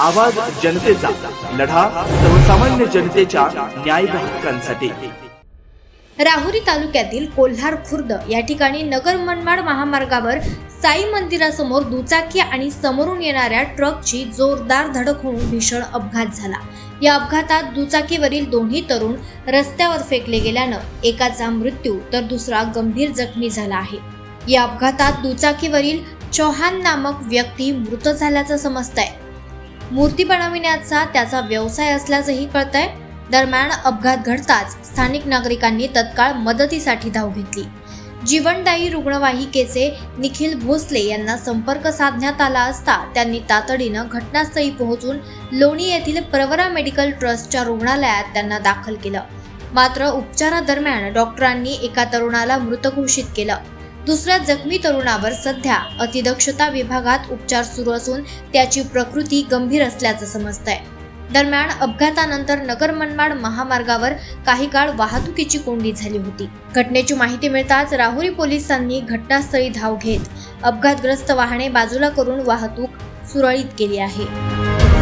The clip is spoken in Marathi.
आवाज जनतेचा लढा सर्वसामान्य जनतेच्या न्याय हक्कांसाठी. राहुरी तालुक्यातील कोल्हार खुर्द या ठिकाणी नगर मनमाड महामार्गावर साई मंदिरासमोर दुचाकी आणि समोरून येणाऱ्या ट्रकची जोरदार धडक होऊन भीषण अपघात झाला. या अपघातात दुचाकीवरील दोन्ही तरुण रस्त्यावर फेकले गेल्यानं एकाचा मृत्यू तर दुसरा गंभीर जखमी झाला आहे. या अपघातात दुचाकीवरील चौहान नामक व्यक्ती मृत झाल्याचं समजत आहे मूर्ती बनविण्याचा त्याचा व्यवसाय असल्याचंही कळतंय. दरम्यान अपघात घडताच स्थानिक नागरिकांनी तत्काळ मदतीसाठी धाव घेतली. जीवनदायी रुग्णवाहिकेचे निखिल भोसले यांना संपर्क साधण्यात आला असता त्यांनी तातडीनं घटनास्थळी पोहोचून लोणी येथील प्रवरा मेडिकल ट्रस्टच्या रुग्णालयात त्यांना दाखल केलं. मात्र उपचारादरम्यान डॉक्टरांनी एका तरुणाला मृत घोषित केलं. दुसऱ्या जखमी तरुणावर सध्या अतिदक्षता विभागात उपचार सुरू असून त्याची प्रकृती गंभीर असल्याचं समजतंय. दरम्यान अपघातानंतर नगर मनमाड महामार्गावर काही काळ वाहतुकीची कोंडी झाली होती. घटनेची माहिती मिळताच राहुरी पोलिसांनी घटनास्थळी धाव घेत अपघातग्रस्त वाहने बाजूला करून वाहतूक सुरळीत केली आहे.